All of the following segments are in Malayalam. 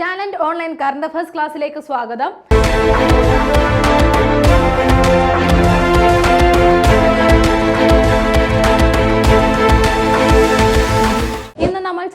ടാലന്റ് ഓൺലൈൻ കറണ്ട് അഫയേഴ്സ് ക്ലാസ്സിലേക്ക് സ്വാഗതം.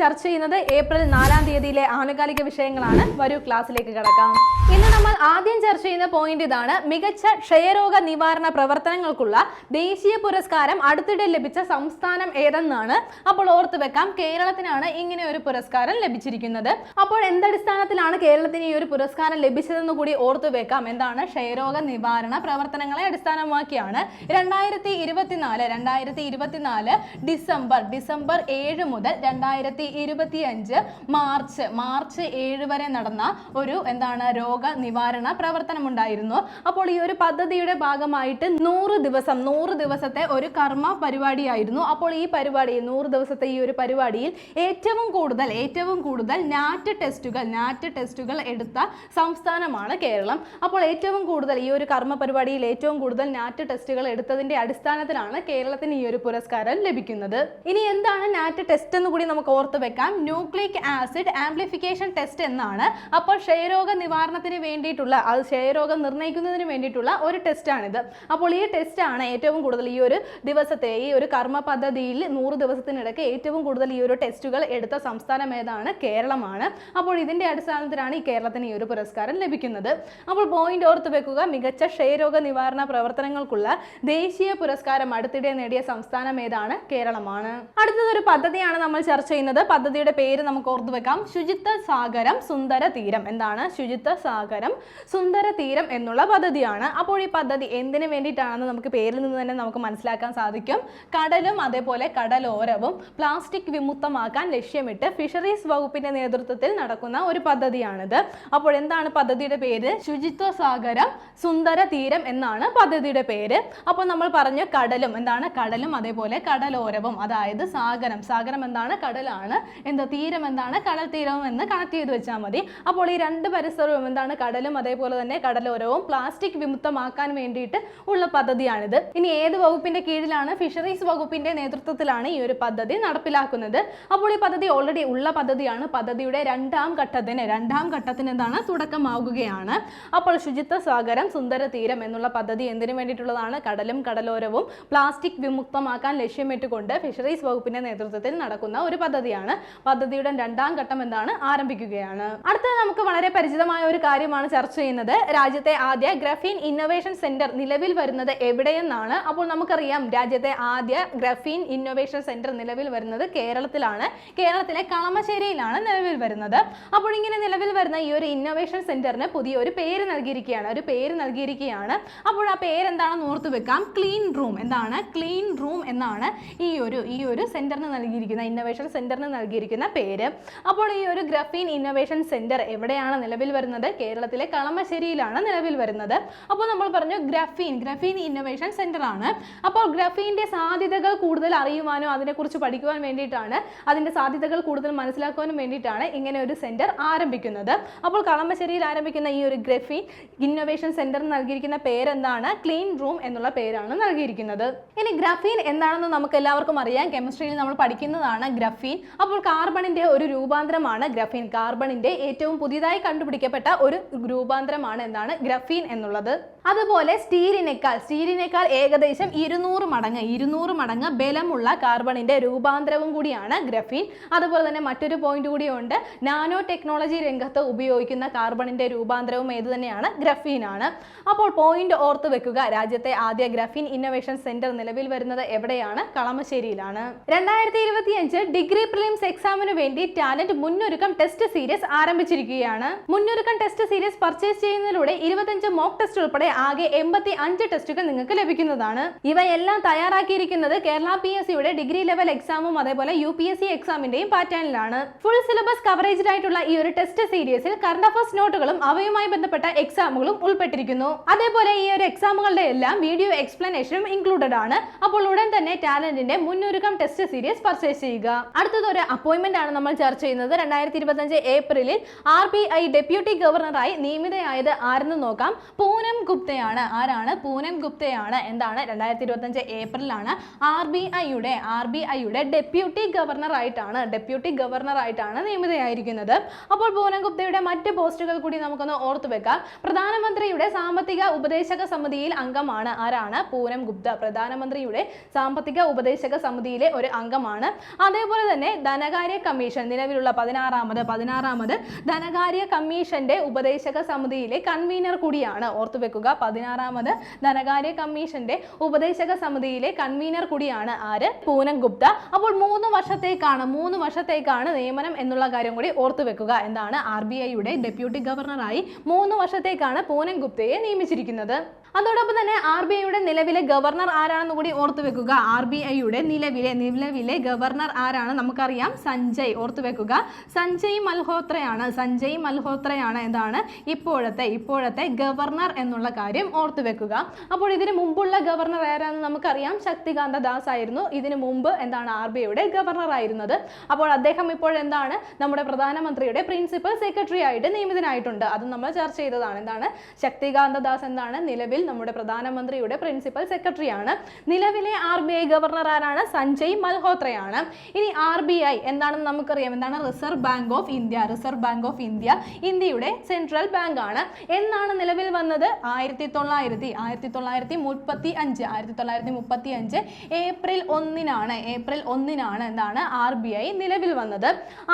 ചർച്ച ചെയ്യുന്നത് ഏപ്രിൽ നാലാം തീയതിയിലെ ആനുകാലിക വിഷയങ്ങളാണ്. വരൂ ക്ലാസ്സിലേക്ക് കടക്കാം. ഇന്ന് നമ്മൾ ആദ്യം ചർച്ച ചെയ്യുന്ന പോയിന്റ് ഇതാണ് മികച്ച ക്ഷയരോഗ നിവാരണ പ്രവർത്തനങ്ങൾക്കുള്ള ദേശീയ പുരസ്കാരം അടുത്തിടെ ലഭിച്ച സംസ്ഥാനം ഏതെന്നാണ്? അപ്പോൾ ഓർത്തു വെക്കാം കേരളത്തിനാണ് ഇങ്ങനെ ഒരു പുരസ്കാരം ലഭിച്ചിരിക്കുന്നത്. അപ്പോൾ എന്തടിസ്ഥാനത്തിലാണ് കേരളത്തിന് ഈ ഒരു പുരസ്കാരം ലഭിച്ചതെന്ന് കൂടി ഓർത്തു വെക്കാം. എന്താണ്? ക്ഷയരോഗ നിവാരണ പ്രവർത്തനങ്ങളെ അടിസ്ഥാനമാക്കിയാണ്. രണ്ടായിരത്തി ഇരുപത്തിനാല് രണ്ടായിരത്തി ഇരുപത്തിനാല് ഡിസംബർ ഡിസംബർ ഏഴ് മുതൽ രണ്ടായിരത്തി ഇരുപത്തി അഞ്ച് മാർച്ച് മാർച്ച് ഏഴ് വരെ നടന്ന ഒരു എന്താണ് രോഗ നിവാരണ പ്രവർത്തനം ഉണ്ടായിരുന്നു അപ്പോൾ ഈ ഒരു പദ്ധതിയുടെ ഭാഗമായിട്ട് നൂറ് ദിവസം നൂറ് ദിവസത്തെ ഒരു കർമ്മ പരിപാടിയായിരുന്നു. അപ്പോൾ ഈ പരിപാടി നൂറ് ദിവസത്തെ ഈ ഒരു പരിപാടിയിൽ ഏറ്റവും കൂടുതൽ ഏറ്റവും കൂടുതൽ നാറ്റ് ടെസ്റ്റുകൾ നാറ്റ് ടെസ്റ്റുകൾ എടുത്ത സംസ്ഥാനമാണ് കേരളം. അപ്പോൾ ഏറ്റവും കൂടുതൽ ഈ ഒരു കർമ്മ പരിപാടിയിൽ ഏറ്റവും കൂടുതൽ നാറ്റ് ടെസ്റ്റുകൾ എടുത്തതിന്റെ അടിസ്ഥാനത്തിലാണ് കേരളത്തിന് ഈ ഒരു പുരസ്കാരം ലഭിക്കുന്നത്. ഇനി എന്താണ് നാറ്റ് ടെസ്റ്റ് എന്ന് കൂടി നമുക്ക് ഓർത്ത് വെക്കാം. ന്യൂക്ലിക് ആസിഡ് ആംപ്ലിഫിക്കേഷൻ ടെസ്റ്റ് എന്നാണ്. അപ്പോൾ ക്ഷയരോഗ നിവാരണത്തിന് വേണ്ടിയിട്ടുള്ള അത് ക്ഷയരോഗം നിർണയിക്കുന്നതിന് വേണ്ടിയിട്ടുള്ള ഒരു ടെസ്റ്റാണിത് അപ്പോൾ ഈ ടെസ്റ്റാണ് ഏറ്റവും കൂടുതൽ ഈ ഒരു ദിവസത്തെ ഈ ഒരു കർമ്മ പദ്ധതിയിൽ നൂറ് ദിവസത്തിനിടയ്ക്ക് ഏറ്റവും കൂടുതൽ ഈ ഒരു ടെസ്റ്റുകൾ എടുത്ത സംസ്ഥാനം ഏതാണ്? കേരളമാണ്. അപ്പോൾ ഇതിന്റെ അടിസ്ഥാനത്തിലാണ് ഈ കേരളത്തിന് ഈ ഒരു പുരസ്കാരം ലഭിക്കുന്നത്. അപ്പോൾ പോയിന്റ് ഓർത്ത് വെക്കുക മികച്ച ക്ഷയരോഗ നിവാരണ പ്രവർത്തനങ്ങൾക്കുള്ള ദേശീയ പുരസ്കാരം അടുത്തിടെ നേടിയ സംസ്ഥാനം ഏതാണ്? കേരളമാണ്. അടുത്തതൊരു പദ്ധതിയാണ് നമ്മൾ ചർച്ച ചെയ്യുന്നത്. പദ്ധതിയുടെ പേര് നമുക്ക് ഓർത്തു വെക്കാം. ശുചിത്വ സാഗരം സുന്ദര തീരം. എന്താണ് ശുചിത്വ സാഗരം സുന്ദര തീരം എന്നുള്ള പദ്ധതിയാണ്. അപ്പോൾ ഈ പദ്ധതി എന്തിനു വേണ്ടിയിട്ടാണെന്ന് നമുക്ക് പേരിൽ നിന്ന് തന്നെ നമുക്ക് മനസ്സിലാക്കാൻ സാധിക്കും. കടലും അതേപോലെ കടലോരവും പ്ലാസ്റ്റിക് വിമുക്തമാക്കാൻ ലക്ഷ്യമിട്ട് ഫിഷറീസ് വകുപ്പിന്റെ നേതൃത്വത്തിൽ നടക്കുന്ന ഒരു പദ്ധതിയാണിത്. അപ്പോൾ എന്താണ് പദ്ധതിയുടെ പേര്? ശുചിത്വ സാഗരം സുന്ദര തീരം എന്നാണ് പദ്ധതിയുടെ പേര്. അപ്പോൾ നമ്മൾ പറഞ്ഞു കടലും. എന്താണ്? കടലും അതേപോലെ കടലോരവും. അതായത് സാഗരം. സാഗരം എന്താണ്? കടലാണ്. എന്താ തീരം എന്താണ്? കടൽ തീരവും എന്ന് കണക്ട് ചെയ്ത് വെച്ചാൽ മതി. അപ്പോൾ ഈ രണ്ട് പരിസരവും എന്താണ്? കടലും അതേപോലെ തന്നെ കടലോരവും പ്ലാസ്റ്റിക് വിമുക്തമാക്കാൻ വേണ്ടിയിട്ട് ഉള്ള പദ്ധതിയാണിത്. ഇനി ഏത് വകുപ്പിന്റെ കീഴിലാണ്? ഫിഷറീസ് വകുപ്പിന്റെ നേതൃത്വത്തിലാണ് ഈ ഒരു പദ്ധതി നടപ്പിലാക്കുന്നത്. അപ്പോൾ ഈ പദ്ധതി ഓൾറെഡി ഉള്ള പദ്ധതിയാണ്. പദ്ധതിയുടെ രണ്ടാം ഘട്ടത്തിന് രണ്ടാം ഘട്ടത്തിന് എന്താണ്? തുടക്കമാകുകയാണ് അപ്പോൾ ശുചിത്വ സാഗരം സുന്ദര തീരം എന്നുള്ള പദ്ധതി എന്തിനു വേണ്ടിയിട്ടുള്ളതാണ്? കടലും കടലോരവും പ്ലാസ്റ്റിക് വിമുക്തമാക്കാൻ ലക്ഷ്യമിട്ടുകൊണ്ട് ഫിഷറീസ് വകുപ്പിന്റെ നേതൃത്വത്തിൽ നടക്കുന്ന ഒരു പദ്ധതിയാണ്. പദ്ധതിയുടെ രണ്ടാം ഘട്ടം എന്താണ്? ആരംഭിക്കുകയാണ്. അടുത്തത് നമുക്ക് വളരെ പരിചിതമായ ഒരു കാര്യമാണ് ചർച്ച ചെയ്യുന്നത്. രാജ്യത്തെ ആദ്യ ഗ്രഫീൻ ഇന്നൊവേഷൻ സെന്റർ നിലവിൽ വരുന്നത് എവിടെയെന്നാണ്. അപ്പോൾ നമുക്കറിയാം രാജ്യത്തെ ആദ്യ ഗ്രഫീൻ ഇന്നൊവേഷൻ സെന്റർ നിലവിൽ വരുന്നത് കേരളത്തിലാണ്. കേരളത്തിലെ കളമശ്ശേരിയിലാണ് നിലവിൽ വരുന്നത്. അപ്പോൾ ഇങ്ങനെ നിലവിൽ വരുന്ന ഈ ഒരു ഇന്നൊവേഷൻ സെന്ററിന് പുതിയ ഒരു പേര് നൽകിയിരിക്കുകയാണ്. ഒരു പേര് നൽകിയിരിക്കുകയാണ്. അപ്പോൾ ആ പേര് എന്താണെന്ന് ഓർത്ത് വെക്കാം. Clean room. എന്താണ്? ക്ലീൻ റൂം എന്നാണ് ഈ ഒരു ഈ ഒരു സെന്ററിന് നൽകിയിരിക്കുന്ന ഇന്നൊവേഷൻ സെന്ററിന് നൽകിയിരിക്കുന്ന പേര്. അപ്പോൾ ഈ ഒരു ഗ്രഫീൻ ഇന്നോവേഷൻ സെന്റർ എവിടെയാണ് നിലവിൽ വരുന്നത്? കേരളത്തിലെ കളമശ്ശേരിയിലാണ് നിലവിൽ വരുന്നത്. അപ്പോൾ നമ്മൾ പറഞ്ഞു ഗ്രഫീൻ ഗ്രഫീൻ ഇന്നോവേഷൻ സെന്റർ ആണ്. അപ്പോൾ ഗ്രഫീന്റെ സാധ്യതകൾ കൂടുതൽ അറിയുവാനോ അതിനെക്കുറിച്ച് പഠിക്കുവാൻ വേണ്ടിയിട്ടാണ് അതിന്റെ സാധ്യതകൾ കൂടുതൽ മനസ്സിലാക്കുവാനും വേണ്ടിയിട്ടാണ് ഇങ്ങനെ ഒരു സെന്റർ ആരംഭിക്കുന്നത്. അപ്പോൾ കളമശ്ശേരിയിൽ ആരംഭിക്കുന്ന ഈ ഒരു ഗ്രഫീൻ ഇന്നോവേഷൻ സെന്റർ നൽകിയിരിക്കുന്ന പേരെന്താണ്? ക്ലീൻ റൂം എന്നുള്ള പേരാണ് നൽകിയിരിക്കുന്നത്. ഇനി ഗ്രഫീൻ എന്താണെന്ന് നമുക്ക് എല്ലാവർക്കും അറിയാം. കെമിസ്ട്രിയിൽ നമ്മൾ പഠിക്കുന്നതാണ് ഗ്രഫീൻ. അപ്പോൾ കാർബണിന്റെ ഒരു രൂപാന്തരമാണ് ഗ്രഫീൻ. കാർബണിന്റെ ഏറ്റവും പുതിയതായി കണ്ടുപിടിക്കപ്പെട്ട ഒരു രൂപാന്തരമാണ് എന്താണ്? ഗ്രഫീൻ എന്നുള്ളത്. അതുപോലെ സ്റ്റീലിനേക്കാൾ സ്റ്റീലിനേക്കാൾ ഏകദേശം ഇരുന്നൂറ് മടങ്ങ് ഇരുന്നൂറ് മടങ്ങ് ബലമുള്ള കാർബണിന്റെ രൂപാന്തരവും കൂടിയാണ് ഗ്രഫീൻ. അതുപോലെ തന്നെ മറ്റൊരു പോയിന്റ് കൂടിയുണ്ട് നാനോ ടെക്നോളജി രംഗത്ത് ഉപയോഗിക്കുന്ന കാർബണിന്റെ രൂപാന്തരവും ഏത് തന്നെയാണ്? ഗ്രഫീൻ ആണ്. അപ്പോൾ പോയിന്റ് ഓർത്ത് വെക്കുക രാജ്യത്തെ ആദ്യ ഗ്രഫീൻ ഇന്നോവേഷൻ സെന്റർ നിലവിൽ വരുന്നത് എവിടെയാണ്? കളമശ്ശേരിയിലാണ്. രണ്ടായിരത്തി ഇരുപത്തിയഞ്ച് ഡിഗ്രി പ്രിലിംസ് എക്സാമിന് വേണ്ടി ടാലന്റ് മുന്നൊരുക്കം ടെസ്റ്റ് സീരീസ് ആരംഭിച്ചിരിക്കുകയാണ്. മുന്നൊരുക്കം ടെസ്റ്റ് സീരീസ് പർച്ചേസ് ചെയ്യുന്നതിലൂടെ ഇരുപത്തഞ്ച് മോക്ക് ടെസ്റ്റ് ഉൾപ്പെടെ ആകെ എൺപത്തി അഞ്ച് ടെസ്റ്റുകൾ നിങ്ങൾക്ക് ലഭിക്കുന്നതാണ്. ഇവയെല്ലാം തയ്യാറാക്കിയിരിക്കുന്നത് കേരള പി എസ് സിയുടെ ഡിഗ്രി ലെവൽ എക്സാമും അതേപോലെ യു പി എസ് സി എക്സാമിന്റെയും പാറ്റേണിലാണ്. ഫുൾ സിലബസ് കവറേജ് ആയിട്ടുള്ള ഈ ഒരു ടെസ്റ്റ് സീരീസിൽ കറണ്ട് അഫയേഴ്സ് നോട്ടുകളും അവയുമായി ബന്ധപ്പെട്ട എക്സാമുകളും ഉൾപ്പെട്ടിരിക്കുന്നു. അതേപോലെ ഈ ഒരു എക്സാമുകളുടെ എല്ലാം വീഡിയോ എക്സ്പ്ലനേഷനും ഇൻക്ലൂഡഡ് ആണ്. അപ്പോൾ ഉടൻ തന്നെ ടാലന്റിന്റെ മുന്നൊരുക്കം ടെസ്റ്റ് സീരീസ് പർച്ചേസ് ചെയ്യുക. അടുത്തത് ഒരു അപ്പോയിന്റ്മെന്റ് ആണ് നമ്മൾ ചർച്ച ചെയ്യുന്നത്. രണ്ടായിരത്തി ഇരുപത്തഞ്ച് ഏപ്രിലിൽ ആർ ബി ഐ ഡെപ്യൂട്ടി ഗവർണറായി നിയമിതയായത് ആരെന്ന് നോക്കാം. പൂനം ഗുപ്തയാണ്. ആരാണ്? പൂനം ഗുപ്തയാണ്. എന്താണ്? രണ്ടായിരത്തി ഇരുപത്തഞ്ച് ഏപ്രിലാണ് ആർ ബി ഐയുടെ ആർ ബി ഐയുടെ ഡെപ്യൂട്ടി ഗവർണർ ആയിട്ടാണ് ഡെപ്യൂട്ടി ഗവർണർ ആയിട്ടാണ് നിയമിതയായിരിക്കുന്നത്. അപ്പോൾ പൂനം ഗുപ്തയുടെ മറ്റ് പോസ്റ്റുകൾ കൂടി നമുക്കൊന്ന് ഓർത്തു വെക്കാം. പ്രധാനമന്ത്രിയുടെ സാമ്പത്തിക ഉപദേശക സമിതിയിൽ അംഗമാണ് ആരാണ്? പൂനം ഗുപ്ത. പ്രധാനമന്ത്രിയുടെ സാമ്പത്തിക ഉപദേശക സമിതിയിലെ ഒരു അംഗമാണ്. അതേപോലെ തന്നെ ധനകാര്യ കമ്മീഷൻ നിലവിലുള്ള പതിനാറാമത് പതിനാറാമത് ധനകാര്യ കമ്മീഷന്റെ ഉപദേശക സമിതിയിലെ കൺവീനർ കൂടിയാണ്. ഓർത്തു വെക്കുക. പതിനാറാമത് ധനകാര്യ കമ്മീഷന്റെ ഉപദേശക സമിതിയിലെ കൺവീനർ കൂടിയാണ് ആര്? പൂനം ഗുപ്ത. അപ്പോൾ മൂന്ന് വർഷത്തേക്കാണ് മൂന്ന് വർഷത്തേക്കാണ് നിയമനം എന്നുള്ള കാര്യം കൂടി ഓർത്തു വെക്കുക. എന്താണ്? ആർ ബി ഐയുടെ ഡെപ്യൂട്ടി ഗവർണറായി മൂന്ന് വർഷത്തേക്കാണ് പൂനം ഗുപ്തയെ നിയമിച്ചിരിക്കുന്നത്. അതോടൊപ്പം തന്നെ ആർ ബി ഐയുടെ നിലവിലെ ഗവർണർ ആരാണെന്ന് കൂടി ഓർത്തു വെക്കുക. ആർ ബി ഐയുടെ നിലവിലെ നിലവിലെ ഗവർണർ ആരാണ് നമുക്കറിയാം. സഞ്ജയ് ഓർത്തു വെക്കുക. സഞ്ജയ് മൽഹോത്രയാണ്. സഞ്ജയ് മൽഹോത്രയാണ് എന്താണ്? ഇപ്പോഴത്തെ ഇപ്പോഴത്തെ ഗവർണർ എന്നുള്ള കാര്യം ഓർത്തു വെക്കുക. അപ്പോൾ ഇതിന് മുമ്പുള്ള ഗവർണർ ആരാണെന്ന് നമുക്കറിയാം. ശക്തികാന്ത ദാസ് ആയിരുന്നു. ഇതിനു മുമ്പ് എന്താണ് ആർ ബി ഐയുടെ ഗവർണർ ആയിരുന്നത്. അപ്പോൾ അദ്ദേഹം ഇപ്പോൾ എന്താണ്? നമ്മുടെ പ്രധാനമന്ത്രിയുടെ പ്രിൻസിപ്പൽ സെക്രട്ടറി ആയിട്ട് നിയമിതനായിട്ടുണ്ട്. അത് നമ്മൾ ചർച്ച ചെയ്തതാണ്. എന്താണ്? ശക്തികാന്ത ദാസ് എന്താണ്? നിലവിൽ നമ്മുടെ പ്രധാനമന്ത്രിയുടെ പ്രിൻസിപ്പൽ സെക്രട്ടറിയാണ്. നിലവിലെ ആർ ബി ഐ ഗവർണർ ആരാണ്? സഞ്ജയ് മൽഹോത്രയാണ്. ഇനി ആർ ബി ഐ എന്താണെന്ന് നമുക്കറിയാം. എന്താണ്? Reserve Bank of India. Reserve Bank of India ഇന്ത്യയുടെ സെൻട്രൽ ബാങ്ക് ആണ് എന്നാണ് നിലവിൽ വന്നത്? ആയിരത്തി തൊള്ളായിരത്തി ആയിരത്തി തൊള്ളായിരത്തി മുപ്പത്തി അഞ്ച് ആയിരത്തി തൊള്ളായിരത്തി മുപ്പത്തി അഞ്ച് ഏപ്രിൽ ഒന്നിനാണ്. ഏപ്രിൽ ഒന്നിനാണ് എന്താണ് ആർ ബി ഐ നിലവിൽ വന്നത്.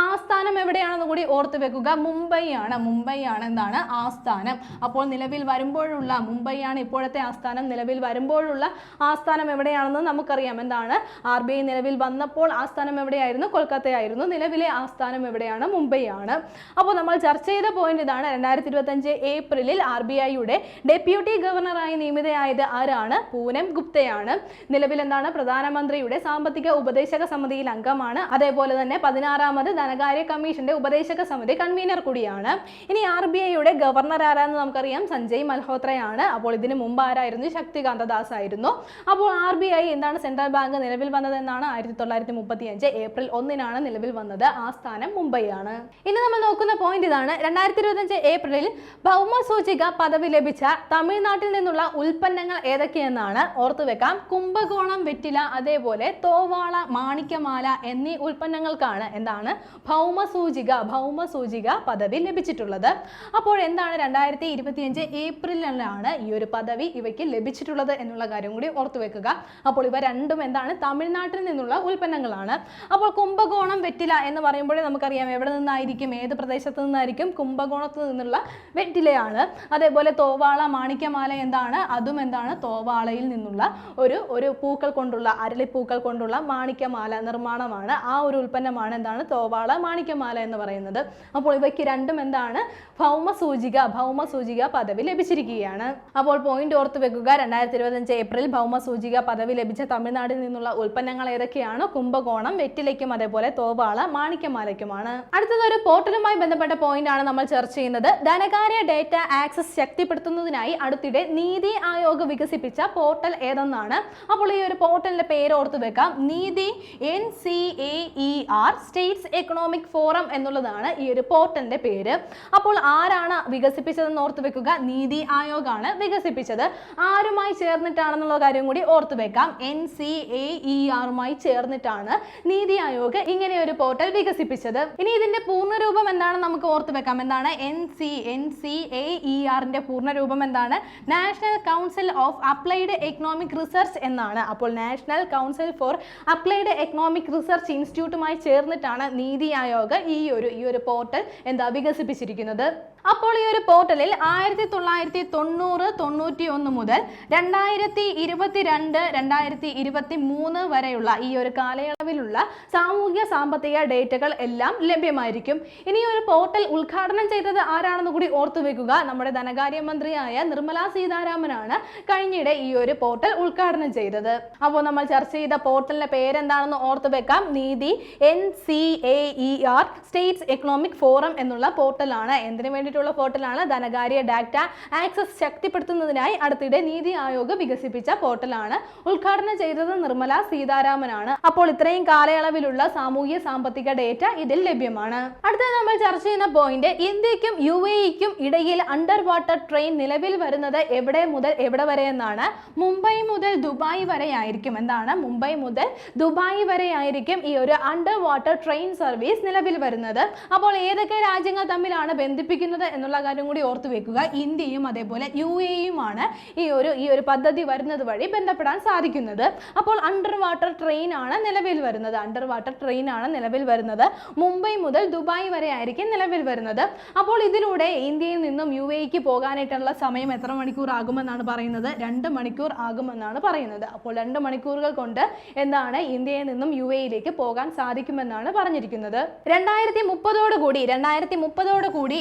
ആസ്ഥാനം എവിടെയാണെന്ന് കൂടി ഓർത്തു വെക്കുക. മുംബൈ ആണ് മുംബൈ ആണ് എന്താണ് ആസ്ഥാനം. അപ്പോൾ നിലവിൽ വരുമ്പോഴുള്ള മുംബൈ ആണ് ഇപ്പോഴത്തെ ആസ്ഥാനം? നിലവിൽ വരുമ്പോഴുള്ള ആസ്ഥാനം എവിടെയാണെന്ന് നമുക്കറിയാം. എന്താണ്? ആർ ബി ഐ നിലവിൽ വന്നപ്പോൾ ആസ്ഥാനം എവിടെയായിരുന്നു? കൊൽക്കത്തയായിരുന്നു. നിലവിലെ ആസ്ഥാനം എവിടെയാണ്? മുംബൈ ആണ് അപ്പോൾ നമ്മൾ ചർച്ച ചെയ്ത പോയിന്റ് ഇതാണ്. രണ്ടായിരത്തി ഇരുപത്തഞ്ച് ഏപ്രിലിൽ ആർ ബി ഐയുടെ ഡെപ്യൂട്ടി ഗവർണറായി നിയമിതയായത് ആരാണ്? പൂനം ഗുപ്തയാണ്. നിലവിൽ എന്താണ്? പ്രധാനമന്ത്രിയുടെ സാമ്പത്തിക ഉപദേശക സമിതിയിൽ അംഗമാണ്. അതേപോലെ തന്നെ പതിനാറാമത് ധനകാര്യ കമ്മീഷന്റെ ഉപദേശക സമിതി കൺവീനർ കൂടിയാണ്. ഇനി ആർ ബി ഐയുടെ ഗവർണർ ആരാന്ന് നമുക്കറിയാം. സഞ്ജയ് മൽഹോത്രയാണ്. അപ്പോൾ ഇതിന് മുമ്പ് ആരായിരുന്നു? ശക്തികാന്ത ദാസ് ആയിരുന്നു. അപ്പോൾ ആർ ബി ഐ എന്താണ് സെൻട്രൽ ബാങ്ക് നിലവിൽ വന്നതെന്നാണ് ആയിരത്തി തൊള്ളായിരത്തി മുപ്പത്തി അഞ്ച് ഏപ്രിൽ ഒന്നിനാണ് നിലവിൽ വന്നത്. ആ സ്ഥാനം മുംബൈയാണ്. ഇനി നമ്മൾ നോക്കുന്ന പോയിന്റ് ഇതാണ്. രണ്ടായിരത്തി ഇരുപത്തഞ്ച് ഏപ്രിലിൽ ഭൗമസൂചിക പദവി ലഭിച്ച തമിഴ്നാട്ടിൽ നിന്നുള്ള ഉൽപ്പന്നങ്ങൾ ഏതൊക്കെയെന്നാണ് ഓർത്തു വെക്കാം. കുംഭകോണം വെറ്റില അതേപോലെ തോവാള മാണിക്യമാല എന്നീ ഉൽപ്പന്നങ്ങൾക്കാണ് എന്താണ് ഭൗമസൂചിക ഭൗമസൂചിക പദവി ലഭിച്ചിട്ടുള്ളത്. അപ്പോൾ എന്താണ് രണ്ടായിരത്തി ഇരുപത്തിയഞ്ച് ഏപ്രിലിലാണ് ഈ ഒരു പദവി ഇവയ്ക്ക് ലഭിച്ചിട്ടുള്ളത് എന്നുള്ള കാര്യം കൂടി ഓർത്തു വെക്കുക. അപ്പോൾ ഇവ രണ്ടും എന്താണ്? തമിഴ്നാട്ടിൽ നിന്നുള്ള ഉൽപ്പന്നങ്ങളാണ്. അപ്പോൾ കുംഭകോണം വെറ്റില എന്ന് പറയുമ്പോഴേ നമുക്കറിയാം എവിടെ നിന്നായിരിക്കും ഏത് പ്രദേശത്ത് നിന്നായിരിക്കും കുംഭകോണത്ത് നിന്നുള്ള വെറ്റിലയാണ്. അതേപോലെ തോവാള മാണിക്യമാല എന്താണ്? അതും എന്താണ്? തോവാളയിൽ നിന്നുള്ള ഒരു ഒരു പൂക്കൾ കൊണ്ടുള്ള അരളിപ്പൂക്കൾ കൊണ്ടുള്ള മാണിക്യമാല നിർമ്മാണമാണ്. ആ ഒരു ഉൽപ്പന്നമാണ് എന്താണ്? തോവാള മാണിക്യമാല എന്ന് പറയുന്നത്. അപ്പോൾ ഇവയ്ക്ക് രണ്ടും എന്താണ്? ഭൗമസൂചിക ഭൗമസൂചിക പദവി ലഭിച്ചിരിക്കുകയാണ്. അപ്പോൾ പോയിന്റ് ഓർത്ത് വെക്കുക. രണ്ടായിരത്തി ഇരുപത്തഞ്ച് ഏപ്രിൽ ഭൗമസൂചിക പദവി ലഭിച്ച തമിഴ്നാടിൽ നിന്നുള്ള ഉൽപ്പന്നങ്ങൾ ഏതൊക്കെയാണ്? കുംഭകോണം വെറ്റിലയ്ക്കും അതേപോലെ തോവാള മാണിക്യമാലയ്ക്കുമാണ്. അടുത്തത് ഒരു പോർട്ടലുമായി ബന്ധപ്പെട്ട പോയിന്റ് ആണ് നമ്മൾ ചർച്ച ചെയ്യുന്നത്. ധനകാര്യ ഡേറ്റ ആക്സസ് ശക്തിപ്പെടുത്തുന്നതിനായി അടുത്തിടെ നീതി ആയോഗ് വികസിപ്പിച്ച പോർട്ടൽ ഏതെന്നാണ്? അപ്പോൾ ഈ ഒരു പോർട്ടലിന്റെ പേര് ഓർത്ത് വെക്കാം. NITI N C A E R states economic forum എന്നുള്ളതാണ് ഈ ഒരു പോർട്ടലിന്റെ പേര്. അപ്പോൾ ആരാണ് വികസിപ്പിച്ചതെന്ന് ഓർത്ത് വെക്കുക? നീതി ആയോഗാണ് ആണ് വികസിപ്പിച്ചത് ആരുമായി ചേർന്നിട്ടാണെന്നുള്ള കാര്യം കൂടി ഓർത്തു വെക്കാം. എൻ സി എ ഇ ആറുമായി ചേർന്നിട്ടാണ് നീതി ആയോഗ് ഇങ്ങനെ ഒരു പോർട്ടൽ വികസിപ്പിച്ചത്. ഇനി ഇതിന്റെ പൂർണരൂപം എന്താണ് നമുക്ക് ഓർത്തു വെക്കാം. എന്താണ്? N C N C A E ആറിന്റെ പൂർണരൂപം എന്താണ്? National council of applied economic research എന്നാണ്. അപ്പോൾ national council for applied economic research ഇൻസ്റ്റിറ്റ്യൂട്ടുമായി ചേർന്നിട്ടാണ് നീതി ആയോഗ് ഈ ഒരു ഈ ഒരു പോർട്ടൽ എന്താ വികസിപ്പിച്ചിരിക്കുന്നത്. അപ്പോൾ ഈ ഒരു പോർട്ടലിൽ ആയിരത്തി തൊള്ളായിരത്തി തൊണ്ണൂറ് തൊണ്ണൂറ്റി ഒന്ന് മുതൽ രണ്ടായിരത്തി ഇരുപത്തിരണ്ട് രണ്ടായിരത്തി ഇരുപത്തി മൂന്ന് വരെയുള്ള ഈ ഒരു കാലയളവിലുള്ള സാമൂഹ്യ സാമ്പത്തിക ഡേറ്റകൾ എല്ലാം ലഭ്യമായിരിക്കും. ഇനി ഒരു പോർട്ടൽ ഉദ്ഘാടനം ചെയ്തത് ആരാണെന്ന് കൂടി ഓർത്തു വെക്കുക. നമ്മുടെ ധനകാര്യ മന്ത്രിയായ നിർമ്മല സീതാരാമനാണ് കഴിഞ്ഞിടെ ഈ ഒരു പോർട്ടൽ ഉദ്ഘാടനം ചെയ്തത്. അപ്പോൾ നമ്മൾ ചർച്ച ചെയ്ത പോർട്ടലിന്റെ പേരെന്താണെന്ന് ഓർത്തു വെക്കാം. NITI N C A E R states economic forum എന്നുള്ള പോർട്ടലാണ്. എന്തിനു വേണ്ടിയിട്ടുള്ള പോർട്ടലാണ് ധനകാര്യ ഡാറ്റ ആക്സസ് ശക്തിപ്പെടുത്തുന്നതിനായി അടുത്തിടെ നീതി ആയോഗ് വികസിപ്പിച്ച പോർട്ടലാണ്. ഉദ്ഘാടനം ചെയ്തത് നിർമ്മല സീതാരാമനാണ്. അപ്പോൾ ഇത്രയും ഇത്രയും കാലയളവിലുള്ള സാമൂഹ്യ സാമ്പത്തിക ഡേറ്റ ഇതിൽ ലഭ്യമാണ്. അടുത്ത നമ്മൾ ചർച്ച ചെയ്യുന്ന പോയിന്റ് ഇന്ത്യക്കും യു എക്കും ഇടയിൽ അണ്ടർ വാട്ടർ ട്രെയിൻ നിലവിൽ വരുന്നത് എവിടെ മുതൽ എവിടെ വരെ എന്നാണ്. മുംബൈ മുതൽ ദുബായ് വരെ ആയിരിക്കും എന്താണ്? മുംബൈ മുതൽ ദുബായ് വരെ ആയിരിക്കും ഈ ഒരു അണ്ടർ വാട്ടർ ട്രെയിൻ സർവീസ് നിലവിൽ വരുന്നത്. അപ്പോൾ ഏതൊക്കെ രാജ്യങ്ങൾ തമ്മിലാണ് ബന്ധിപ്പിക്കുന്നത് എന്നുള്ള കാര്യം കൂടി ഓർത്തു വെക്കുക. ഇന്ത്യയും അതേപോലെ യു എയുമാണ് ഈ ഒരു ഈ ഒരു പദ്ധതി വരുന്നത് വഴി ബന്ധപ്പെടാൻ സാധിക്കുന്നത്. അപ്പോൾ അണ്ടർ വാട്ടർ ട്രെയിൻ ആണ് നിലവിൽ വരുന്നത്. അണ്ടർ വാട്ടർ ട്രെയിൻ ആണ് നിലവിൽ വരുന്നത്. മുംബൈ മുതൽ ദുബായ് വരെ ആയിരിക്കും നിലവിൽ വരുന്നത്. അപ്പോൾ ഇതിലൂടെ ഇന്ത്യയിൽ നിന്നും യു എക്ക് പോകാനായിട്ടുള്ള സമയം എത്ര മണിക്കൂർ ആകുമെന്നാണ് പറയുന്നത്? രണ്ട് മണിക്കൂർ ആകുമെന്നാണ് പറയുന്നത്. അപ്പോൾ രണ്ട് മണിക്കൂറുകൾ കൊണ്ട് എന്താണ് ഇന്ത്യയിൽ നിന്നും യു എയിലേക്ക് പോകാൻ സാധിക്കുമെന്നാണ് പറഞ്ഞിരിക്കുന്നത്. രണ്ടായിരത്തി മുപ്പതോട് കൂടി രണ്ടായിരത്തി മുപ്പതോട് കൂടി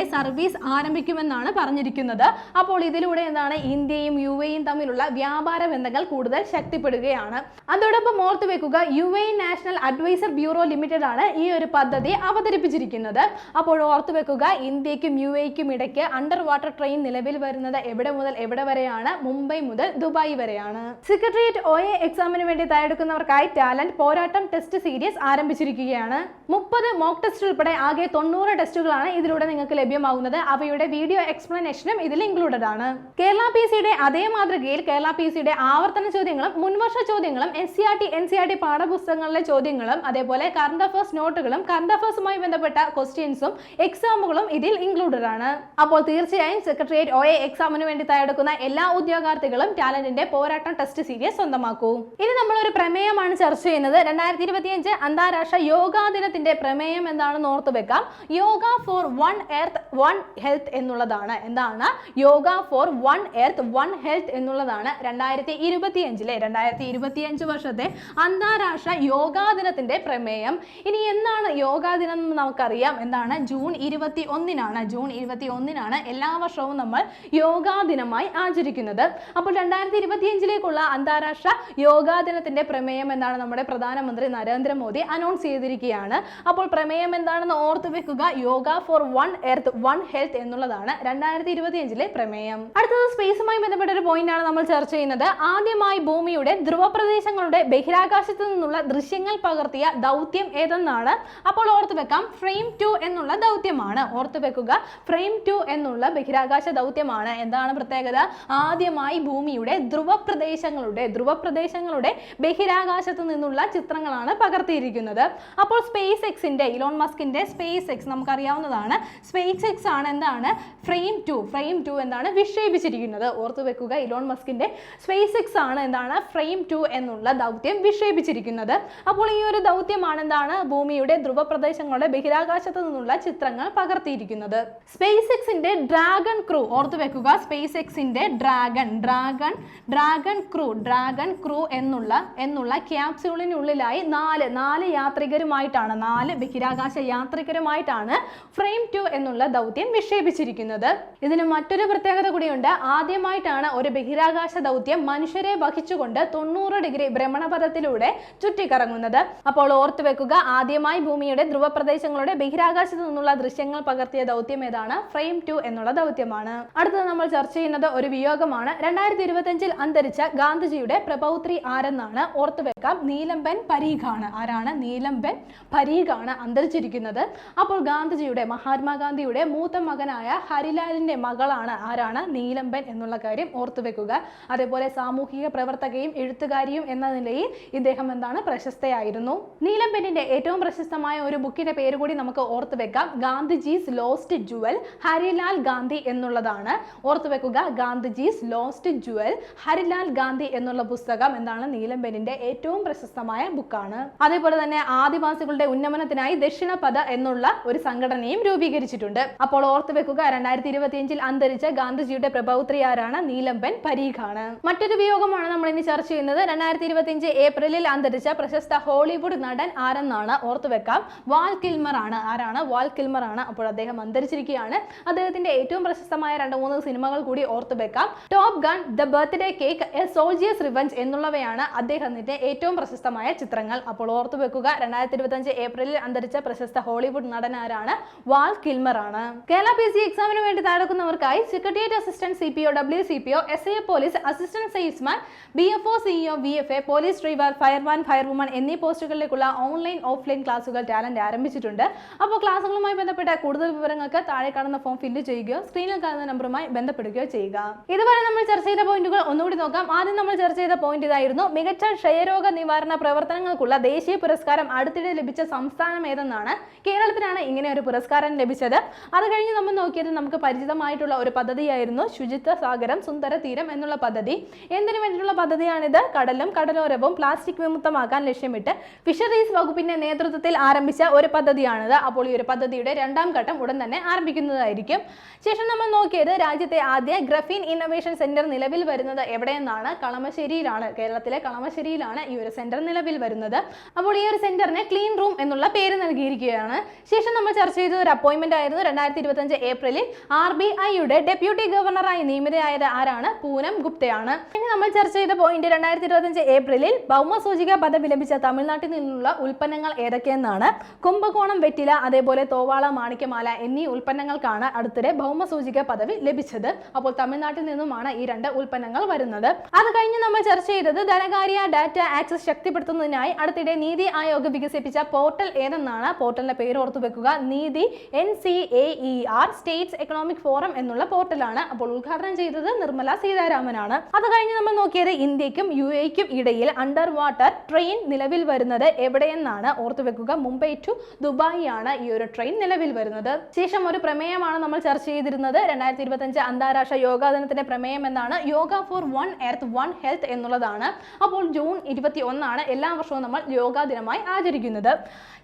ഇതിന്റെ സർവീസ് ആരംഭിക്കുമെന്നാണ് പറഞ്ഞിരിക്കുന്നത്. അപ്പോൾ ഇതിലൂടെ എന്താണ് ഇന്ത്യയും യു എയും തമ്മിലുള്ള വ്യാപാര ബന്ധങ്ങൾ കൂടുതൽ ശക്തിപ്പെടുകയാണ്. അതോടൊപ്പം ഓർത്തു വെക്കുക U A national advisor bureau limited ആണ് ഈ ഒരു പദ്ധതി അവതരിപ്പിച്ചിരിക്കുന്നത്. അപ്പോൾ ഓർത്തു വെക്കുക ഇന്ത്യക്കും യു എക്കും ഇടയ്ക്ക് അണ്ടർ വാട്ടർ ട്രെയിൻ നിലവിൽ വരുന്നത് എവിടെ മുതൽ എവിടെ വരെയാണ്? മുംബൈ മുതൽ ദുബായ് വരെയാണ്. സെക്രട്ടേറിയറ്റ് ഒ എ എക്സാമിന് വേണ്ടി തയ്യാറെടുക്കുന്നവർക്കായി ടാലന്റ് പോരാട്ടം ടെസ്റ്റ് സീരീസ് ആരംഭിച്ചിരിക്കുകയാണ്. മുപ്പത് മോക്ക് ടെസ്റ്റ് ഉൾപ്പെടെ ആകെ തൊണ്ണൂറ് ടെസ്റ്റുകളാണ് ഇതിലൂടെ നിങ്ങൾക്ക് ലഭ്യമാകുന്നത് അവയുടെ വീഡിയോ എക്സ്പ്ലനേഷനും ഇതിൽ ഇൻക്ലൂഡഡ് ആണ്. കേരള പി സിയുടെ അതേ മാതൃകയിൽ കേരള പി സിയുടെ ആവർത്തന ചോദ്യങ്ങളും മുൻവർഷ ചോദ്യങ്ങളും S C R T N C R T പാഠപുസ്തകങ്ങളിലെ ചോദ്യങ്ങളും അതേപോലെ കറണ്ട് അഫേഴ്സ് നോട്ടുകളും കറണ്ട് അഫേഴ്സുമായി ബന്ധപ്പെട്ട ക്വസ്റ്റ്യൻസും എക്സാമുകളും ഇതിൽ ഇൻക്ലൂഡഡ് ആണ്. അപ്പോൾ തീർച്ചയായും സെക്രട്ടേറിയറ്റ് ഒ എ എക്സാമിന് വേണ്ടി തയ്യാറെടുക്കുന്ന എല്ലാ ഉദ്യോഗാർത്ഥികളും ടാലന്റിന്റെ പോരാട്ടം ടെസ്റ്റ് സീരീസ് സ്വന്തമാക്കൂ. ഇനി നമ്മൾ ഒരു പ്രമേയമാണ് ചർച്ച ചെയ്യുന്നത്. രണ്ടായിരത്തി ഇരുപത്തിയഞ്ച് അന്താരാഷ്ട്ര യോഗാ ദിനത്തിന്റെ പ്രമേയം എന്താണെന്ന് ഓർത്തു വെക്കാം yoga for one earth one health എന്നുള്ളതാണ്. എന്താണ്? Yoga for one earth one health എന്നുള്ളതാണ് രണ്ടായിരത്തി ഇരുപത്തിയഞ്ചിലെ രണ്ടായിരത്തി ഇരുപത്തിയഞ്ച് വർഷത്തെ അന്താരാഷ്ട്ര യോഗാ ദിനത്തിന്റെ പ്രമേയം. ഇനി എന്താണ് യോഗാ ദിനം എന്ന് നമുക്കറിയാം. എന്താണ്? ജൂൺ ഇരുപത്തി ഒന്നിനാണ് ജൂൺ ഇരുപത്തി ഒന്നിനാണ് എല്ലാ വർഷവും നമ്മൾ യോഗാ ദിനമായി ആചരിക്കുന്നത്. അപ്പോൾ രണ്ടായിരത്തി ഇരുപത്തിയഞ്ചിലേക്കുള്ള അന്താരാഷ്ട്ര യോഗാ ദിനത്തിന്റെ പ്രമേയം എന്നാണ് നമ്മുടെ പ്രധാനമന്ത്രി നരേന്ദ്രമോദി അനൗൺസ് ചെയ്തിരിക്കുകയാണ്. അപ്പോൾ പ്രമേയം എന്താണെന്ന് ഓർത്തു വെക്കുക. Yoga for one earth one health എന്നുള്ളതാണ് രണ്ടായിരത്തി ഇരുപത്തിയഞ്ചിലെ പ്രമേയം. അടുത്തത് സ്പേസുമായി ബന്ധപ്പെട്ട ഒരു പോയിന്റ് ആണ് നമ്മൾ ചർച്ച ചെയ്യുന്നത്. ആദ്യമായി ഭൂമിയുടെ ധ്രുവപ്രദേശങ്ങളുടെ ബഹിരാകാശത്ത് നിന്നുള്ള ദൃശ്യങ്ങൾ പകർത്തിയ ദൗത്യം ഏതെന്നാണ്? അപ്പോൾ ഓർത്തു വെക്കാം ഫ്രെയിം ടു എന്നുള്ള ദൗത്യമാണ്. ഓർത്തു വെക്കുക ഫ്രെയിം ടു എന്നുള്ള ബഹിരാകാശ ദൗത്യമാണ്. എന്താണ് പ്രത്യേകത? ആദ്യമായി ഭൂമിയുടെ ധ്രുവപ്രദേശങ്ങളുടെ ധ്രുവപ്രദേശങ്ങളുടെ ബഹിരാകാശത്ത് നിന്നുള്ള ചിത്രങ്ങളാണ് പകർത്തിയിരിക്കുന്നത്. അപ്പോൾ സ്പേസ് എക്സിന്റെ ഇലോൺ മസ്കിന്റെ സ്പേസ് എക്സ് നമുക്കറിയാവുന്നതാണ്. സ്പേസ് എക്സ് ആണ് എന്താണ്? ഫ്രെയിം ടു ഫ്രെയിം ടു എന്താണ്? വിക്ഷേപിച്ചിരിക്കുന്നത്. ഓർത്തു വെക്കുക ഇലോൺ മസ്കിന്റെ സ്പേസ് എക്സ് ആണ് എന്താണ്? ഫ്രെയിം ടു എന്നുള്ള ദൗത്യം വിക്ഷേപിച്ചിരിക്കുന്നത്. അപ്പോൾ ഈ ഒരു ദൗത്യമാണ് എന്താണ്? ഭൂമിയുടെ ധ്രുവപ്രദേശങ്ങളുടെ ബഹിരാകാശത്ത് നിന്നുള്ള ചിത്രങ്ങൾ പകർത്തിയിരിക്കുന്നത്. സ്പേസ് എക്സിന്റെ ഡ്രാഗൺ ക്രൂ ഓർത്തു വെക്കുക സ്പേസ് എക്സിന്റെ Dragon Dragon Dragon crew Dragon crew എന്നുള്ള എന്നുള്ള ക്യാപ്സ്യൂളിനുള്ളിലായി നാല് നാല് യാത്രികരുമായിട്ടാണ് നാല് ബഹിരാകാശ യാത്രികരുമായിട്ടാണ് ഫ്രെയിം ടു എന്നുള്ള ദൗത്യം വിക്ഷേപിച്ചിരിക്കുന്നത്. ഇതിന് മറ്റൊരു പ്രത്യേകത കൂടിയുണ്ട്. ആദ്യമായിട്ടാണ് ഒരു ബഹിരാകാശ ദൗത്യം മനുഷ്യരെ വഹിച്ചുകൊണ്ട് തൊണ്ണൂറ് ഡിഗ്രി ഭ്രമണപഥത്തിലൂടെ ചുറ്റിക്കറങ്ങുന്നത്. അപ്പോൾ ഓർത്തു വെക്കുക ആദ്യമായി ഭൂമിയുടെ ധ്രുവപ്രദേശങ്ങളുടെ ബഹിരാകാശത്തു നിന്നുള്ള ദൃശ്യങ്ങൾ പകർത്തിയ ദൗത്യം ഏതാണ്? ഫ്രെയിം ടു എന്നുള്ള ദൗത്യമാണ്. അടുത്തത് നമ്മൾ ചർച്ച ചെയ്യുന്നത് ഒരു വിയോഗമാണ്. രണ്ടായിരത്തി ഇരുപത്തിയഞ്ചിൽ അന്തരിച്ച ഗാന്ധിജിയുടെ പ്രപൗത്രി ആരെന്നാണ്? ഓർത്തു വെക്കാം നീലംബൻ പരീഖാണ്. ആരാണ്? നീലംബൻ പരീഖാണ് അന്തരിച്ചിരിക്കുന്നത്. അപ്പോൾ ഗാന്ധിജിയുടെ മഹാത്മാഗാന്ധിയുടെ മൂത്ത മകനായ ഹരിലാലിന്റെ മകളാണ് ആരാണ്? നീലമ്പൻ എന്നുള്ള കാര്യം ഓർത്തുവെക്കുക അതേപോലെ സാമൂഹിക പ്രവർത്തകയും എഴുത്തുകാരിയും എന്ന നിലയിൽ ഇദ്ദേഹം എന്താണ്? പ്രശസ്തയായിരുന്നു. നീലംബെന്നിന്റെ ഏറ്റവും പ്രശസ്തമായ ഒരു ബുക്കിന്റെ പേര് കൂടി നമുക്ക് ഓർത്തു വെക്കാം. ഗാന്ധിജീസ് ലോസ്റ്റ് ജുവൽ ഹരിലാൽ ഗാന്ധി എന്നുള്ളതാണ്. ഓർത്തു വെക്കുക ഗാന്ധിജീസ് ലോസ്റ്റ് ജുവൽ ഹരിലാൽ ഗാന്ധി എന്നുള്ള പുസ്തകം എന്താണ്? നീലംബെന്നിന്റെ ഏറ്റവും പ്രശസ്തമായ ബുക്കാണ്. അതേപോലെ തന്നെ ആദിവാസികളുടെ ഉന്നമനത്തിനായി ദക്ഷിണപഥ എന്നുള്ള ഒരു സംഘടനയും രൂപീകരിച്ചിട്ടുണ്ട്. അപ്പോൾ ഓർത്തു വെക്കുക രണ്ടായിരത്തി ഇരുപത്തിയഞ്ചിൽ അന്തരിച്ച ഗാന്ധിജിയുടെ പ്രഭൗത്രി ആരാണ്? നീലംബൻ പരീഖാണ്. മറ്റൊരു വിയോഗമാണ് നമ്മൾ ഇനി ചർച്ച ചെയ്യുന്നത്. രണ്ടായിരത്തി ഇരുപത്തിയഞ്ച് ഏപ്രിലിൽ അന്തരിച്ച പ്രശസ്ത ഹോളിവുഡ് നടൻ ആരെന്നാണ്? ഓർത്തു വെക്കാം. വാൽ കിൽമർ ആണ്. ആരാണ്? വാൽ കിൽമർ ആണ്. അപ്പോൾ അദ്ദേഹം അന്തരിച്ചിരിക്കുകയാണ്. അദ്ദേഹത്തിന്റെ ഏറ്റവും പ്രശസ്തമായ രണ്ട് മൂന്ന് സിനിമകൾ കൂടി ഓർത്തു വെക്കാം. Top gun the birthday cake a soldier's revenge എന്നുള്ളവയാണ് അദ്ദേഹത്തിന്റെ ഏറ്റവും പ്രശസ്തമായ ചിത്രങ്ങൾ. അപ്പോൾ ഓർത്തു വെക്കുക രണ്ടായിരത്തി ഇരുപത്തഞ്ച് ഏപ്രിലിൽ അന്തരിച്ച പ്രശസ്ത ഹോളിവുഡ് നടൻ ആരാണ്? വാൽ കിൽമർ ആണ്. കേരള പി സി എക്സാമിന് വേണ്ടി തയ്യാറെടുക്കുന്നവർക്കായി secretariat assistant C P O W C P O S I police assistant salesman B F O CEO V F A police driver fireman firewoman എന്നീ പോസ്റ്റുകളിലേക്കുള്ള ഓൺലൈൻ ഓഫ്ലൈൻ ക്ലാസുകൾ ടാലന്റ് ആരംഭിച്ചിട്ടുണ്ട്. അപ്പോൾ ക്ലാസുകളുമായി ബന്ധപ്പെട്ട കൂടുതൽ വിവരങ്ങൾക്ക് താഴെ കാണുന്ന ഫോം ഫില്ല് ചെയ്യുകയോ സ്ക്രീനിൽ കാണുന്ന നമ്പറുമായി ബന്ധപ്പെടുകയോ ചെയ്യുക. ഇതുവരെ നമ്മൾ ചർച്ച ചെയ്ത പോയിന്റുകൾ ഒന്നുകൂടി നോക്കാം. ആദ്യം നമ്മൾ ചർച്ച ചെയ്ത പോയിന്റ് ഇതായിരുന്നു. മികച്ച ക്ഷയരോഗ നിവാരണ പ്രവർത്തനങ്ങൾക്കുള്ള ദേശീയ പുരസ്കാരം അടുത്തിടെ ലഭിച്ച സംസ്ഥാനം ഏതെന്നാണ്. കേരളത്തിനാണ് ഇങ്ങനെ ഒരു പുരസ്കാരം ലഭിച്ചത്. അത് കഴിഞ്ഞ് നമ്മൾ നോക്കിയത് നമുക്ക് പരിചിതമായിട്ടുള്ള ഒരു പദ്ധതിയായിരുന്നു ശുചിത്വ സാഗരം സുന്ദര തീരം എന്നുള്ള പദ്ധതി. എന്തിനു വേണ്ടിയിട്ടുള്ള പദ്ധതിയാണിത്? കടലും കടലോരവും പ്ലാസ്റ്റിക് വിമുക്തമാക്കാൻ ലക്ഷ്യമിട്ട് ഫിഷറീസ് വകുപ്പിന്റെ നേതൃത്വത്തിൽ ആരംഭിച്ച ഒരു പദ്ധതിയാണിത്. അപ്പോൾ ഈ ഒരു പദ്ധതിയുടെ രണ്ടാം ഘട്ടം ഉടൻ തന്നെ ആരംഭിക്കുന്നതായിരിക്കും. ശേഷം നമ്മൾ നോക്കിയത് രാജ്യത്തെ ആദ്യ ഗ്രഫീൻ ഇന്നോവേഷൻ സെന്റർ നിലവിൽ വരുന്നത് എവിടെയെന്നാണ്? കളമശ്ശേരിയിലാണ്. കേരളത്തിലെ കളമശ്ശേരിയിലാണ് ഈ ഒരു സെന്റർ നിലവിൽ വരുന്നത്. അപ്പോൾ ഈ ഒരു സെന്ററിന് ക്ലീൻ റൂം എന്നുള്ള പേര് നൽകിയിരിക്കുകയാണ്. ശേഷം നമ്മൾ ചർച്ച ചെയ്ത ഒരു അപ്പോയിന്റ്മെന്റ് ആയിരുന്നു. രണ്ടായിരത്തി ഇരുപത്തഞ്ച് ഏപ്രിലിൽ ആർ ബി ഐയുടെ ഡെപ്യൂട്ടി ഗവർണറായി നിയമിതയായത് ആരാണ്? പൂനം ഗുപ്തയാണ്. ഇനി നമ്മൾ ചർച്ച ചെയ്ത പോയിന്റ് രണ്ടായിരത്തി ഇരുപത്തഞ്ച് ഏപ്രിലിൽ ഭൗമസൂചിക പദം വിലപിച്ച തമിഴ്നാട്ടിൽ നിന്നുള്ള ഉൽപ്പന്നങ്ങൾ ഏതൊക്കെയെന്നാണ്? കുംഭകോണം വെറ്റില അതേപോലെ തോവാള മാണിക്യമാല എന്നീ ഉൽപ്പന്നങ്ങൾക്കാണ് അടുത്തിടെ ഭൗമസൂചിക പദവി ലഭിച്ചത്. അപ്പോൾ തമിഴ്നാട്ടിൽ നിന്നുമാണ് ഈ രണ്ട് ഉൽപ്പന്നങ്ങൾ വരുന്നത്. അത് കഴിഞ്ഞ് നമ്മൾ ചർച്ച ചെയ്തത് ധനകാര്യ ഡാറ്റ ആക്സസ് ശക്തിപ്പെടുത്തുന്നതിനായി അടുത്തിടെ നീതി ആയോഗ് വികസിപ്പിച്ച പോർട്ടൽ ഏതെന്നാണ്? പോർട്ടലിന്റെ പേര് ഓർത്തു വെക്കുക NITI N C A E R states economic forum എന്നുള്ള പോർട്ടലാണ് അപ്പോൾ ഉദ്ഘാടനം ചെയ്തത് നിർമ്മല സീതാരാമനാണ്. അത് കഴിഞ്ഞ് നമ്മൾ നോക്കിയത് ഇന്ത്യക്കും യു എക്കും ഇടയിൽ അണ്ടർ വാട്ടർ ട്രെയിൻ നിലവിൽ വരുന്നത് എവിടെയെന്നാണ് ഓർത്തു വെക്കുക. മുംബൈ ടു ദുബായി ആണ് ഈ ഒരു ട്രെയിൻ നിലവിൽ വരുന്നത്. ശേഷം ഒരു പ്രമേയമാണ് നമ്മൾ ചർച്ച ചെയ്തിരുന്നത്. രണ്ടായിരത്തി ഇരുപത്തഞ്ച് അന്താരാഷ്ട്ര യോഗാ ദിനത്തിന്റെ പ്രമേയം എന്നാണ്. Yoga for one earth one health എന്നുള്ളതാണ്. അപ്പോൾ ജൂൺ ഇരുപത്തി ഒന്നാണ് എല്ലാ വർഷവും നമ്മൾ യോഗാ ദിനമായി ആചരിക്കുന്നത്.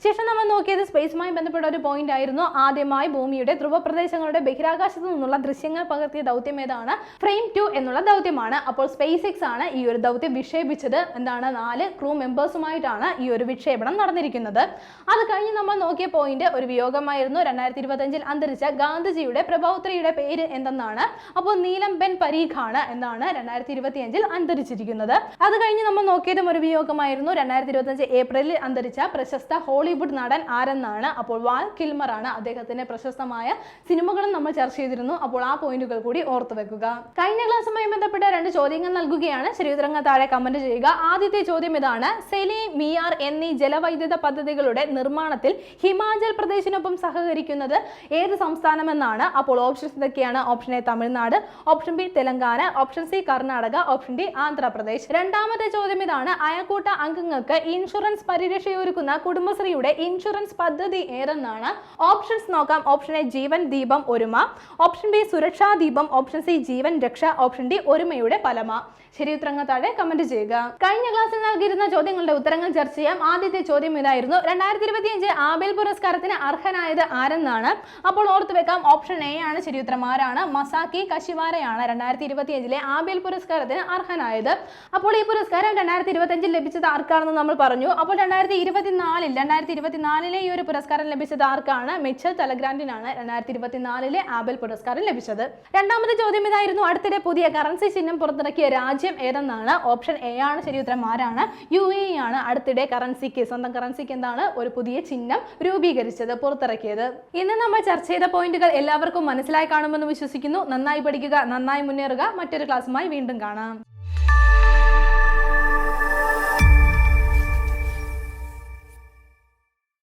ശേഷം നമ്മൾ നോക്കിയത് സ്പേസുമായി ബന്ധപ്പെട്ട ഒരു പോയിന്റ് ആയിരുന്നു. ആദ്യമായി ഭൂമിയുടെ ധ്രുവപ്രദേശങ്ങളുടെ ബഹിരാകാശത്തു നിന്നുള്ള ദൃശ്യങ്ങൾ പകർത്തിയ ദൗത്യം ഏതാണ്? ഫ്രെയിം ടു എന്നുള്ള ദൗത്യമാണ്. അപ്പോൾ സ്പേസ് എക്സ് ആണ് ഈ ഒരു ദൗത്യം വിക്ഷേപിച്ചത്. എന്താണ്? നാല് ക്രൂ മെമ്പേഴ്സുമായിട്ടാണ് ഈ ഒരു വിക്ഷേപണം നടന്നിരിക്കുന്നത്. അത് കഴിഞ്ഞ് നമ്മൾ നോക്കിയ പോയിന്റ് ഒരു വിയോഗമായിരുന്നു. രണ്ടായിരത്തി ഇരുപത്തഞ്ചിൽ അന്തരിച്ച ഗാന്ധിജിയുടെ പ്രഭൗത്രിയുടെ പേര് എന്തെന്നാണ്? അപ്പോൾ നീലം ബെൻ പരീഖാണ് എന്നാണ് രണ്ടായിരത്തി ഇരുപത്തി അഞ്ചിൽ അന്തരിച്ചിരിക്കുന്നത്. അത് കഴിഞ്ഞ് നമ്മൾ നോക്കിയതും ഒരു വിയോഗമായിരുന്നു. രണ്ടായിരത്തി ഇരുപത്തഞ്ച് ഏപ്രിലിൽ അന്തരിച്ച പ്രശസ്ത ഹോളിവുഡ് നടൻ ആരെന്നാണ്? അപ്പോൾ വാൽ കിൽമർ ആണ് അദ്ദേഹത്തിന്റെ പ്രശസ്തമായ സിനിമകളും നമ്മൾ ചർച്ച ചെയ്തിരുന്നു. അപ്പോൾ ആ പോയിന്റുകൾ കൂടി ഓർത്തു വെക്കുക. കഴിഞ്ഞ ക്ലാസ്സുമായി ബന്ധപ്പെട്ട രണ്ട് ചോദ്യങ്ങൾ നൽകുകയാണ്. ശരിയുത്തരങ്ങൾ താഴെ കമന്റ് ചെയ്യുക. ആദ്യത്തെ ചോദ്യം ഇതാണ്. സെലി മിയാർ എന്നീ ജലവൈദ്യുത പദ്ധതികളുടെ നിർമ്മാണത്തിൽ ഹിമാചൽ പ്രദേശിനൊപ്പം സഹകരിക്കുന്നത് ഏത് സംസ്ഥാനമെന്നാണ്? അപ്പോൾ ഓപ്ഷൻസ് ഇതൊക്കെയാണ്. Option A Tamil Nadu option B Telangana option C Karnataka option D Andhra Pradesh. രണ്ടാമത്തെ ചോദ്യം ഇതാണ്. അയൽക്കൂട്ട അംഗങ്ങൾക്ക് ഇൻഷുറൻസ് പരിരക്ഷയൊരുക്കുന്ന കുടുംബശ്രീയുടെ ഇൻഷുറൻസ് പദ്ധതി ഏതെന്നാണ്? ഓപ്ഷൻസ് നോക്കാം. Option A Jeevan Deepam Oruma option B സുരക്ഷാ ദീപം ഓപ്ഷൻ സി ജീവൻ രക്ഷ ഓപ്ഷൻ ഡി ഒരുമയുടെ ഫലമ. ശരി ഉത്തരങ്ങൾ താഴെ കമന്റ് ചെയ്യുക. കഴിഞ്ഞ ക്ലാസ്സിൽ നൽകിയിരുന്ന ചോദ്യങ്ങളുടെ ഉത്തരങ്ങൾ ചർച്ച ചെയ്യാം. ആദ്യത്തെ ചോദ്യം ഇതായിരുന്നു. രണ്ടായിരത്തി ഇരുപത്തിയഞ്ച് ആബേൽ പുരസ്കാരത്തിന് അർഹനായത് ആരെന്നാണ്? അപ്പോൾ ഓർത്തു വെക്കാം ഓപ്ഷൻ എ ആണ് ശരി ഉത്തരം ആരാണ്? മസാക്കി കശിവാരയാണ് രണ്ടായിരത്തി ഇരുപത്തിയഞ്ചിലെ ആബേൽ പുരസ്കാരത്തിന് അർഹനായത്. അപ്പോൾ ഈ പുരസ്കാരം രണ്ടായിരത്തി ഇരുപത്തിയഞ്ചിൽ ലഭിച്ചത് ആർക്കാണെന്ന് നമ്മൾ പറഞ്ഞു. അപ്പോൾ രണ്ടായിരത്തി ഇരുപത്തിനാലിൽ രണ്ടായിരത്തി ഇരുപത്തിനാലിലെ ഈ ഒരു പുരസ്കാരം ലഭിച്ചത് ആർക്കാണ്? മിച്ചൽ തലഗ്രാൻഡിനാണ് രണ്ടായിരത്തി ഇരുപത്തിനാലിലെ ആബേൽ പുരസ്കാരം ലഭിച്ചത്. രണ്ടാമത്തെ ചോദ്യം ഇതായിരുന്നു. അടുത്തിടെ പുതിയ കറൻസി ചിഹ്നം പുറത്തിറക്കിയ രാജ്യം ഏതെന്നാണ്? ഓപ്ഷൻ എ ആണ്. ശരി ഉത്തരം ആരാണ്? യു എ ആണ്. അടുത്തിടെ കറൻസിക്ക് സ്വന്തം കറൻസിക്ക് എന്താണ്? ഒരു പുതിയ ചിഹ്നം രൂപീകരിച്ചത് പുറത്തിറക്കിയത്. ഇന്ന് നമ്മൾ ചർച്ച ചെയ്ത പോയിന്റുകൾ എല്ലാവർക്കും മനസ്സിലായി കാണുമെന്ന് വിശ്വസിക്കുന്നു. നന്നായി പഠിക്കുക നന്നായി മുന്നേറുക. മറ്റൊരു ക്ലാസ്സുമായി വീണ്ടും കാണാം.